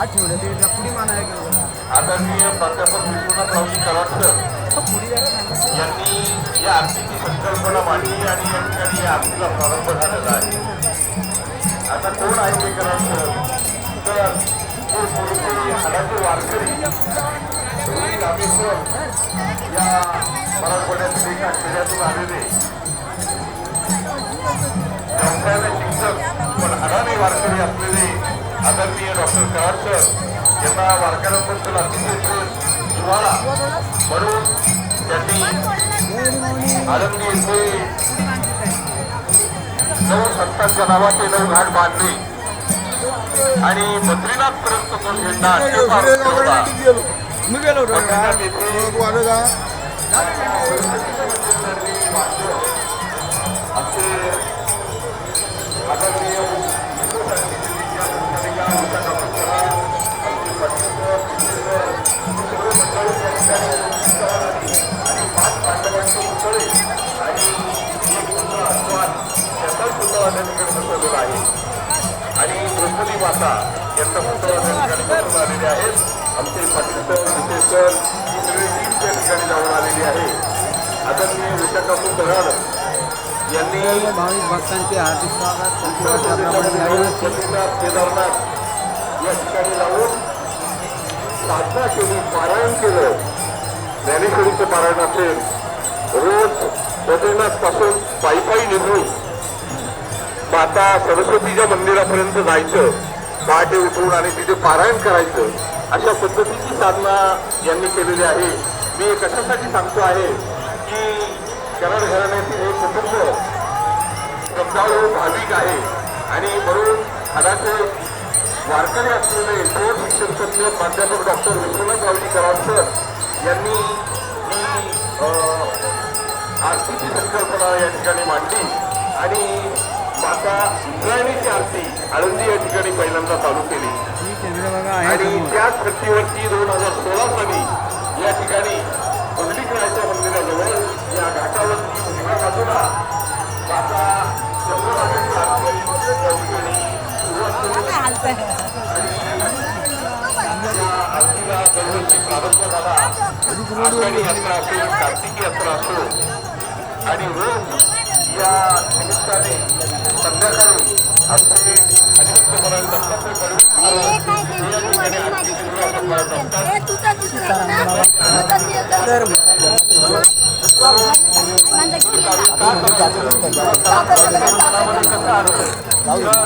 आठवलं ते पुढे मानायला गेलो. आदरणीय प्राध्यापक विश्वनाथ रावजी कराडकर पुढे यांनी या आरतीची संकल्पना मांडली आणि या ठिकाणी या आरतीला प्रारंभ झालेला आहे. आता कोण आहे ते करायचं तर हाडाचे वारकरी रामेश्वर या मराठवाड्यातील एका खेड्यातून आलेले. व्यवसायाने शिक्षक पण हाडाने वारकरी असलेले आदरणीय डॉक्टर कराडकर यांना वारकऱ्यांबद्दल अतिशय जिव्हाळा म्हणून त्यांनी आळंदी येथे नऊ संतांच्या नावाचे नऊ घाट बांधले. आणि बद्रीनाथ पर्यंत तो झेंडा बद्रीनाथ येथे माता यांचा पुतळा त्या ठिकाणी आलेले आहेत आमचे पाटील सर विशेष सर ही सगळी टीम त्या ठिकाणी जाऊन आलेली आहे आदरणीय विशाखापूर कराड यांनी भाविक भक्तांचे हार्दिक स्वागत केदारनाथ या ठिकाणी लावून साधना केली पारायण केलं. ज्ञानेश्वरीचं पारायण असेल रोज बद्रीनाथपासून पायी पायी निघून माता सरस्वतीच्या मंदिरापर्यंत जायचं पहाटे उठून आणि तिथे पारायण करायचं अशा पद्धतीची साधना यांनी केलेली आहे. मी कशासाठी सांगतो आहे की कराड घराण्यातील हे कुटुंब श्रद्धाळू भाविक आहे. आणि म्हणून हाडाचे वारकरी असलेले थोर शिक्षण तज्ञ प्राध्यापक डॉक्टर विश्वनाथ रावजी कराडकर यांनी ही आरतीची संकल्पना या ठिकाणी मांडली आणि माता इंद्रायणीची आरती आळंदी या ठिकाणी पहिल्यांदा चालू केली आणि. त्याच धर्तीवरती दोन दरवर्षी प्रारंभ झाला आषाढी यात्रा असो कार्तिकी यात्रा असो आणि रोज या निमित्ताने संध्याकाळी आमचे हरिभक्त म्हणाले दत्तात्रय कडवे हे काय ते या ठिकाणी आरती सुरुवात करत असतात हे तुझा दुसरा 大家。